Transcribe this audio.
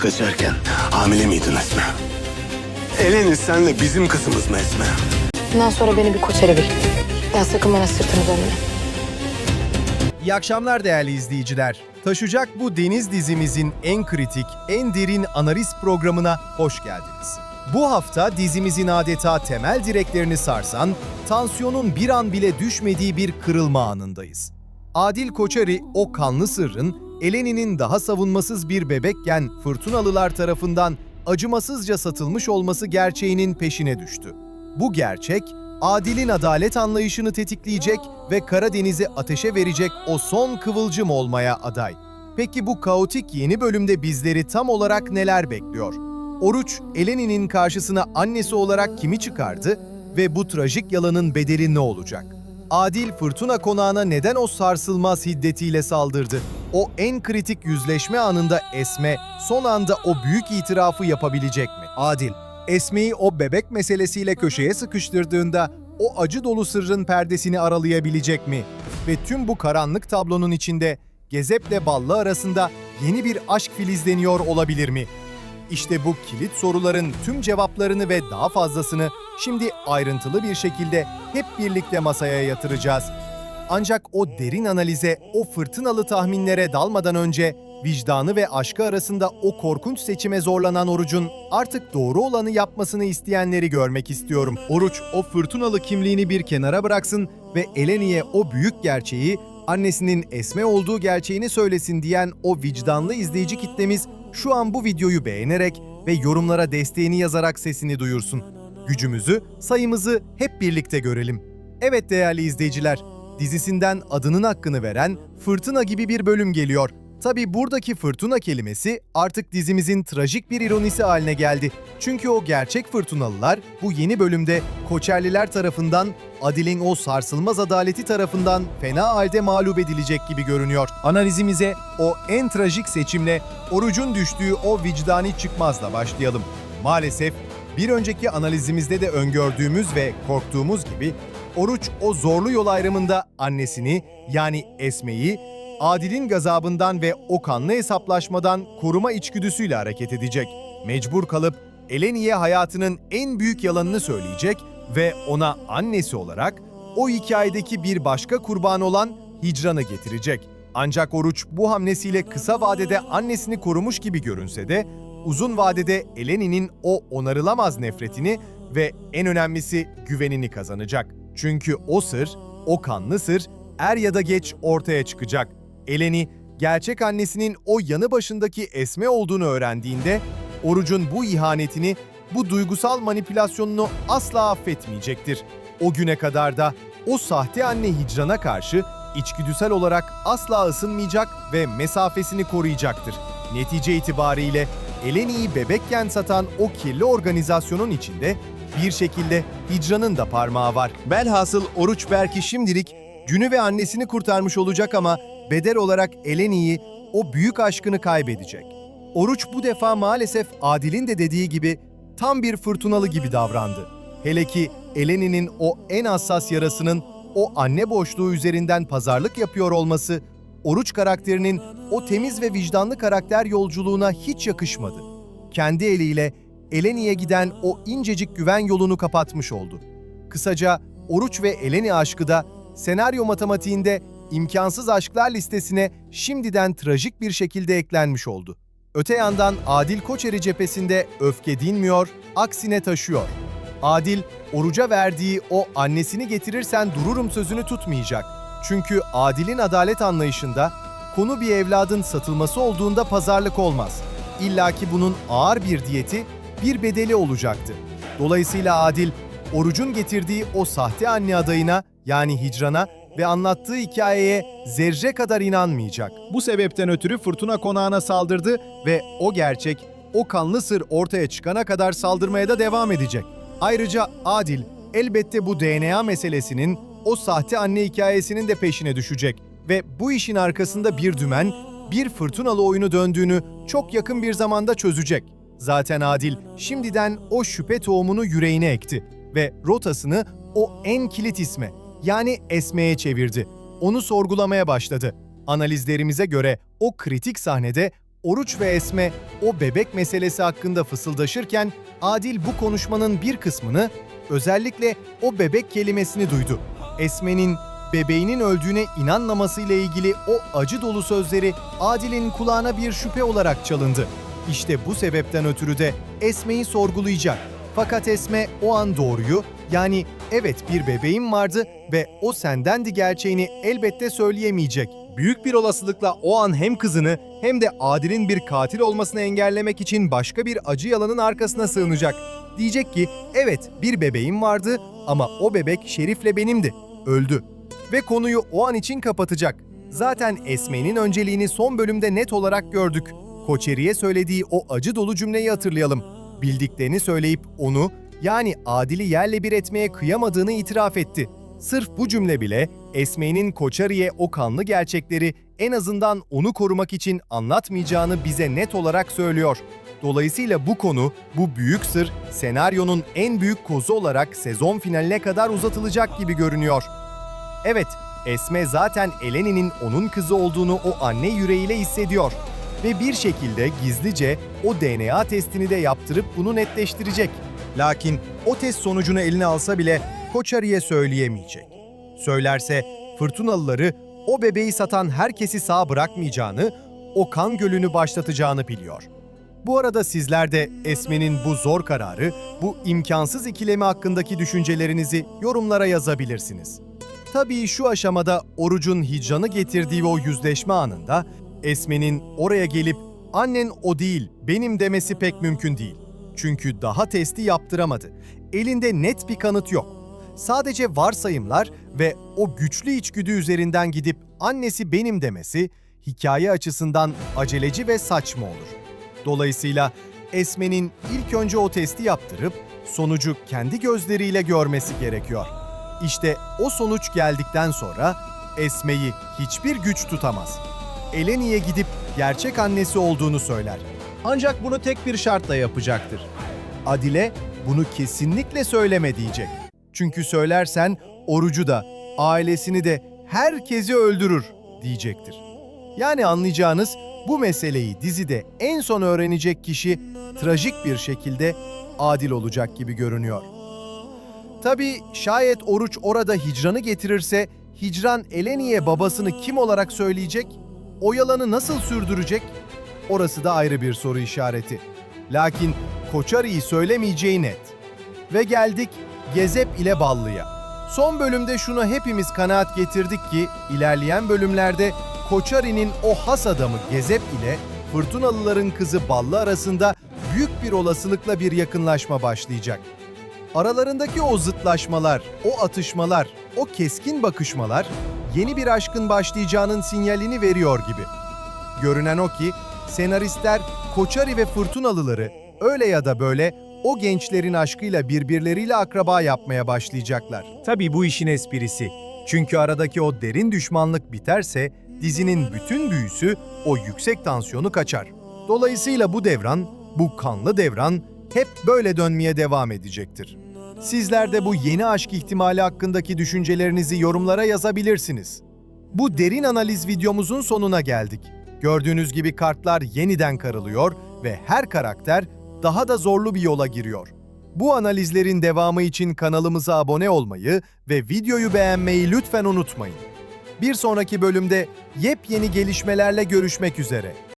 Kız kaçarken hamile miydin Esme? Eleni senle bizim kızımız mı Esme? Bundan sonra beni bir koçere bil. Daha sakın bana sırtını dönme. İyi akşamlar değerli izleyiciler. Taşacak bu deniz dizimizin en kritik, en derin analiz programına hoş geldiniz. Bu hafta dizimizin adeta temel direklerini sarsan, tansiyonun bir an bile düşmediği bir kırılma anındayız. Adil Koçari o kanlı sırrın Eleni'nin daha savunmasız bir bebekken fırtınalılar tarafından acımasızca satılmış olması gerçeğinin peşine düştü. Bu gerçek, Adil'in adalet anlayışını tetikleyecek ve Karadeniz'i ateşe verecek o son kıvılcım olmaya aday. Peki bu kaotik yeni bölümde bizleri tam olarak neler bekliyor? Oruç, Eleni'nin karşısına annesi olarak kimi çıkardı ve bu trajik yalanın bedeli ne olacak? Adil Fırtına konağına neden o sarsılmaz hiddetiyle saldırdı? O en kritik yüzleşme anında Esme son anda o büyük itirafı yapabilecek mi? Adil, Esme'yi o bebek meselesiyle köşeye sıkıştırdığında o acı dolu sırrın perdesini aralayabilecek mi? Ve tüm bu karanlık tablonun içinde Gezep'le Ballı arasında yeni bir aşk filizleniyor olabilir mi? İşte bu kilit soruların tüm cevaplarını ve daha fazlasını şimdi ayrıntılı bir şekilde hep birlikte masaya yatıracağız. Ancak o derin analize, o fırtınalı tahminlere dalmadan önce vicdanı ve aşkı arasında o korkunç seçime zorlanan Oruç'un artık doğru olanı yapmasını isteyenleri görmek istiyorum. Oruç o fırtınalı kimliğini bir kenara bıraksın ve Eleni'ye o büyük gerçeği, annesinin Esme olduğu gerçeğini söylesin diyen o vicdanlı izleyici kitlemiz şu an bu videoyu beğenerek ve yorumlara desteğini yazarak sesini duyursun. Gücümüzü, sayımızı hep birlikte görelim. Evet değerli izleyiciler, dizisinden adının hakkını veren Fırtına gibi bir bölüm geliyor. Tabi buradaki fırtına kelimesi artık dizimizin trajik bir ironisi haline geldi. Çünkü o gerçek fırtınalılar bu yeni bölümde Koçerliler tarafından Adil'in o sarsılmaz adaleti tarafından fena halde mağlup edilecek gibi görünüyor. Analizimize o en trajik seçimle orucun düştüğü o vicdani çıkmazla başlayalım. Maalesef bir önceki analizimizde de öngördüğümüz ve korktuğumuz gibi Oruç o zorlu yol ayrımında annesini yani Esme'yi Adil'in gazabından ve o kanlı hesaplaşmadan koruma içgüdüsüyle hareket edecek. Mecbur kalıp Eleni'ye hayatının en büyük yalanını söyleyecek ve ona annesi olarak o hikayedeki bir başka kurban olan Hicran'ı getirecek. Ancak Oruç bu hamlesiyle kısa vadede annesini korumuş gibi görünse de uzun vadede Eleni'nin o onarılamaz nefretini ve en önemlisi güvenini kazanacak. Çünkü o sır, o kanlı sır er ya da geç ortaya çıkacak. Eleni, gerçek annesinin o yanı başındaki Esme olduğunu öğrendiğinde, Oruç'un bu ihanetini, bu duygusal manipülasyonunu asla affetmeyecektir. O güne kadar da o sahte anne Hicran'a karşı içgüdüsel olarak asla ısınmayacak ve mesafesini koruyacaktır. Netice itibariyle Eleni'yi bebekken satan o kirli organizasyonun içinde bir şekilde Hicran'ın da parmağı var. Belhasıl Oruç belki şimdilik günü ve annesini kurtarmış olacak ama bedel olarak Eleni'yi, o büyük aşkını kaybedecek. Oruç bu defa maalesef Adil'in de dediği gibi tam bir fırtınalı gibi davrandı. Hele ki Eleni'nin o en hassas yarasının o anne boşluğu üzerinden pazarlık yapıyor olması, Oruç karakterinin o temiz ve vicdanlı karakter yolculuğuna hiç yakışmadı. Kendi eliyle Eleni'ye giden o incecik güven yolunu kapatmış oldu. Kısaca Oruç ve Eleni aşkı da senaryo matematiğinde imkansız aşklar listesine şimdiden trajik bir şekilde eklenmiş oldu. Öte yandan Adil Koçeri cephesinde öfke dinmiyor, aksine taşıyor. Adil, Oruç'a verdiği o annesini getirirsen dururum sözünü tutmayacak. Çünkü Adil'in adalet anlayışında konu bir evladın satılması olduğunda pazarlık olmaz. İlla ki bunun ağır bir diyeti, bir bedeli olacaktı. Dolayısıyla Adil, Oruç'un getirdiği o sahte anne adayına yani Hicran'a ve anlattığı hikayeye zerre kadar inanmayacak. Bu sebepten ötürü Fırtına Konağı'na saldırdı ve o gerçek, o kanlı sır ortaya çıkana kadar saldırmaya da devam edecek. Ayrıca Adil elbette bu DNA meselesinin, o sahte anne hikayesinin de peşine düşecek ve bu işin arkasında bir dümen, bir fırtınalı oyunu döndüğünü çok yakın bir zamanda çözecek. Zaten Adil şimdiden o şüphe tohumunu yüreğine ekti ve rotasını o en kilit isme yani Esme'ye çevirdi. Onu sorgulamaya başladı. Analizlerimize göre o kritik sahnede Oruç ve Esme o bebek meselesi hakkında fısıldaşırken Adil bu konuşmanın bir kısmını özellikle o bebek kelimesini duydu. Esme'nin bebeğinin öldüğüne inanmamasıyla ilgili o acı dolu sözleri Adil'in kulağına bir şüphe olarak çalındı. İşte bu sebepten ötürü de Esme'yi sorgulayacak. Fakat Esme o an doğruyu yani evet bir bebeğim vardı ve o sendendi gerçeğini elbette söyleyemeyecek. Büyük bir olasılıkla o an hem kızını hem de Adil'in bir katil olmasını engellemek için başka bir acı yalanın arkasına sığınacak. Diyecek ki evet bir bebeğim vardı ama o bebek Şerif'le benimdi. Öldü. Ve konuyu o an için kapatacak. Zaten Esme'nin önceliğini son bölümde net olarak gördük. Koçeri'ye söylediği o acı dolu cümleyi hatırlayalım. Bildiklerini söyleyip onu yani Adil'i yerle bir etmeye kıyamadığını itiraf etti. Sırf bu cümle bile Esme'nin Koçeri'ye o kanlı gerçekleri en azından onu korumak için anlatmayacağını bize net olarak söylüyor. Dolayısıyla bu konu, bu büyük sır senaryonun en büyük kozu olarak sezon finaline kadar uzatılacak gibi görünüyor. Evet, Esme zaten Eleni'nin onun kızı olduğunu o anne yüreğiyle hissediyor. Ve bir şekilde gizlice o DNA testini de yaptırıp bunu netleştirecek. Lakin o test sonucunu eline alsa bile Koçari'ye söyleyemeyecek. Söylerse fırtınalıları o bebeği satan herkesi sağ bırakmayacağını, o kan gölünü başlatacağını biliyor. Bu arada sizler de Esme'nin bu zor kararı, bu imkansız ikilemi hakkındaki düşüncelerinizi yorumlara yazabilirsiniz. Tabii şu aşamada orucun hicranı getirdiği o yüzleşme anında Esme'nin oraya gelip annen o değil benim demesi pek mümkün değil. Çünkü daha testi yaptıramadı. Elinde net bir kanıt yok. Sadece varsayımlar ve o güçlü içgüdü üzerinden gidip annesi benim demesi hikaye açısından aceleci ve saçma olur. Dolayısıyla Esme'nin ilk önce o testi yaptırıp sonucu kendi gözleriyle görmesi gerekiyor. İşte o sonuç geldikten sonra Esme'yi hiçbir güç tutamaz. Eleni'ye gidip gerçek annesi olduğunu söyler. Ancak bunu tek bir şartla yapacaktır. Adile bunu kesinlikle söyleme diyecek. Çünkü söylersen orucu da, ailesini de herkesi öldürür diyecektir. Yani anlayacağınız bu meseleyi dizide en son öğrenecek kişi trajik bir şekilde adil olacak gibi görünüyor. Tabii şayet oruç orada hicranı getirirse hicran Eleni'ye babasını kim olarak söyleyecek? O yalanı nasıl sürdürecek? Orası da ayrı bir soru işareti. Lakin Koçari'yi söylemeyeceği net. Ve geldik Gezep ile Ballı'ya. Son bölümde şunu hepimiz kanaat getirdik ki ilerleyen bölümlerde Koçari'nin o has adamı Gezep ile Fırtınalıların kızı Ballı arasında büyük bir olasılıkla bir yakınlaşma başlayacak. Aralarındaki o zıtlaşmalar, o atışmalar, o keskin bakışmalar yeni bir aşkın başlayacağının sinyalini veriyor gibi. Görünen o ki senaristler Koçari ve Fırtınalıları öyle ya da böyle o gençlerin aşkıyla birbirleriyle akraba yapmaya başlayacaklar. Tabii bu işin esprisi. Çünkü aradaki o derin düşmanlık biterse dizinin bütün büyüsü o yüksek tansiyonu kaçar. Dolayısıyla bu devran, bu kanlı devran hep böyle dönmeye devam edecektir. Sizler de bu yeni aşk ihtimali hakkındaki düşüncelerinizi yorumlara yazabilirsiniz. Bu derin analiz videomuzun sonuna geldik. Gördüğünüz gibi kartlar yeniden karılıyor ve her karakter daha da zorlu bir yola giriyor. Bu analizlerin devamı için kanalımıza abone olmayı ve videoyu beğenmeyi lütfen unutmayın. Bir sonraki bölümde yepyeni gelişmelerle görüşmek üzere.